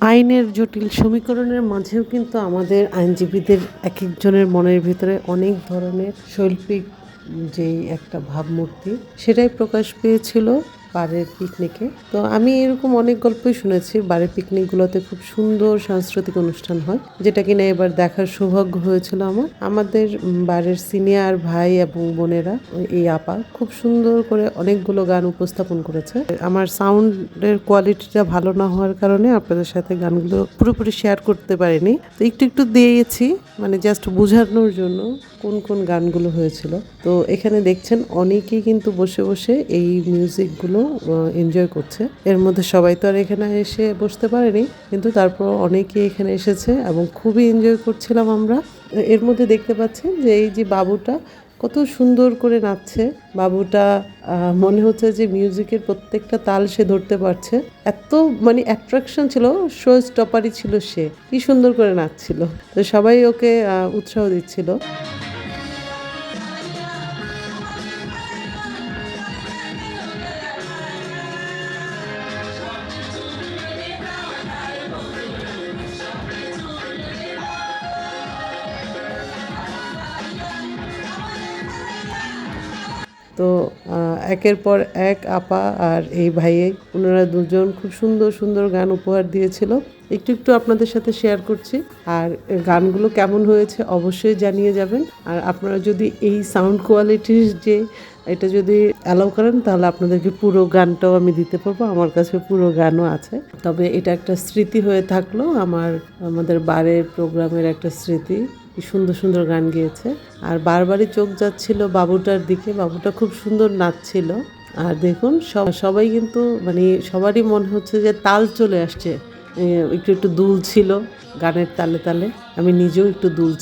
আইনের জটিল সমীকরণের মাঝেও কিন্তু আমাদের আইনজীবীদের এক একজনের মনের ভিতরে অনেক ধরনের শৈল্পিক যেই একটা ভাবমূর্তি, সেটাই প্রকাশ পেয়েছিল। বারের পিকনিকে তো আমি এরকম অনেক গল্পই শুনেছি বারের পিকনিকগুলোতে খুব সুন্দর সাংস্কৃতিক অনুষ্ঠান হয়, যেটা কিনা এবার দেখার সৌভাগ্য হয়েছিল আমার। আমাদের বারের সিনিয়র ভাই এবং বোনেরা এই আপা, খুব সুন্দর করে অনেকগুলো গান উপস্থাপন করেছে। আমার সাউন্ডের কোয়ালিটিটা ভালো না হওয়ার কারণে আপনাদের সাথে গানগুলো পুরোপুরি শেয়ার করতে পারিনি। তো একটু একটু দিয়েছি মানে জাস্ট বোঝানোর জন্য। কোন কোন গানগুলো হয়েছিল। তো এখানে দেখছেন অনেকেই কিন্তু বসে বসে এই মিউজিকগুলো এনজয় করছে। এর মধ্যে সবাই তো আর এখানে এসে বসতে পারেনি, কিন্তু তারপর অনেকেই এখানে এসেছে এবং খুবই এনজয় করছিলাম আমরা। এর মধ্যে দেখতে পাচ্ছেন যে এই যে বাবুটা কত সুন্দর করে নাচছে। বাবুটা মনে হচ্ছে যে মিউজিকের প্রত্যেকটা তাল সে ধরতে পারছে। এত মানে অ্যাট্রাকশন ছিল শো স্টপারই ছিল সে। কি সুন্দর করে নাচছিল। তো সবাই ওকে উৎসাহ দিচ্ছিল। তো একের পর এক আপা আর এই ভাইয়ে, ওনারা দুজন খুব সুন্দর সুন্দর গান উপহার দিয়েছিল। একটু একটু আপনাদের সাথে শেয়ার করছি। আর গানগুলো কেমন হয়েছে অবশ্যই জানিয়ে যাবেন। আর আপনারা যদি এই সাউন্ড কোয়ালিটির যে এটা যদি অ্যালাউ করেন, তাহলে আপনাদেরকে পুরো গানটাও আমি দিতে পারব। আমার কাছে পুরো গানও আছে। তবে এটা একটা স্মৃতি হয়ে থাকল, আমার, আমাদের বারের প্রোগ্রামের একটা স্মৃতি। কি সুন্দর সুন্দর গান গেয়েছে। আর বারবারই চোখ যাচ্ছিল বাবুটার দিকে, বাবুটা খুব সুন্দর নাচছিল। আর দেখুন, সব- সবাই কিন্তু মানে সবারই মনে হচ্ছে যে তাল চলে আসছে। একটু একটু দুল ছিল গানের তালে তালে। আমি নিজেও একটু দুল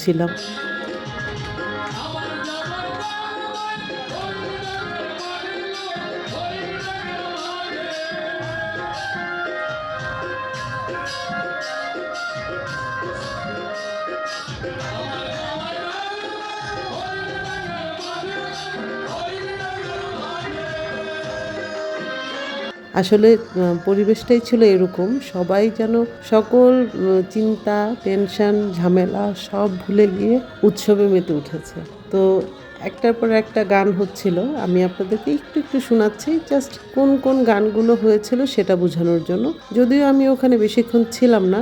আসলে পরিবেশটাই ছিল এরকম। সবাই যেন সকল চিন্তা, টেনশন, ঝামেলা সব ভুলে গিয়ে উৎসবে মেতে উঠেছে। তো একটার পর একটা গান হচ্ছিল। আমি আপনাদেরকে একটু একটু শোনাচ্ছি, জাস্ট কোন কোন গানগুলো হয়েছিল সেটা বোঝানোর জন্য। যদিও আমি ওখানে বেশিক্ষণ ছিলাম না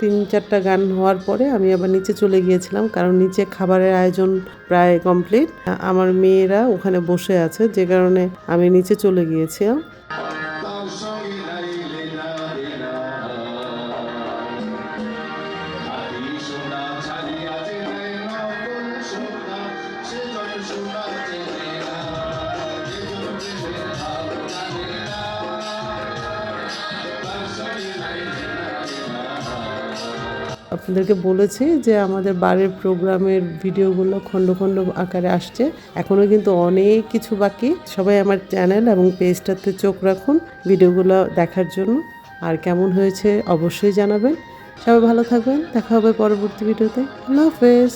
তিন, চারটা গান হওয়ার পরে আমি আবার নিচে চলে গিয়েছিলাম, কারণ নিচে খাবারের আয়োজন প্রায় কমপ্লিট। আমার মেয়েরা ওখানে বসে আছে, যে কারণে আমি নিচে চলে গিয়েছিলাম। আপনাদেরকে বলেছি যে আমাদের বারের প্রোগ্রামের ভিডিওগুলো খণ্ড খণ্ড আকারে আসছে। এখনও কিন্তু অনেক কিছু বাকি। সবাই আমার চ্যানেল এবং পেজটাতে চোখ রাখুন ভিডিওগুলো দেখার জন্য। আর কেমন হয়েছে অবশ্যই জানাবেন। সবাই ভালো থাকবেন। দেখা হবে পরবর্তী ভিডিওতে। আল্লাহ হাফেজ।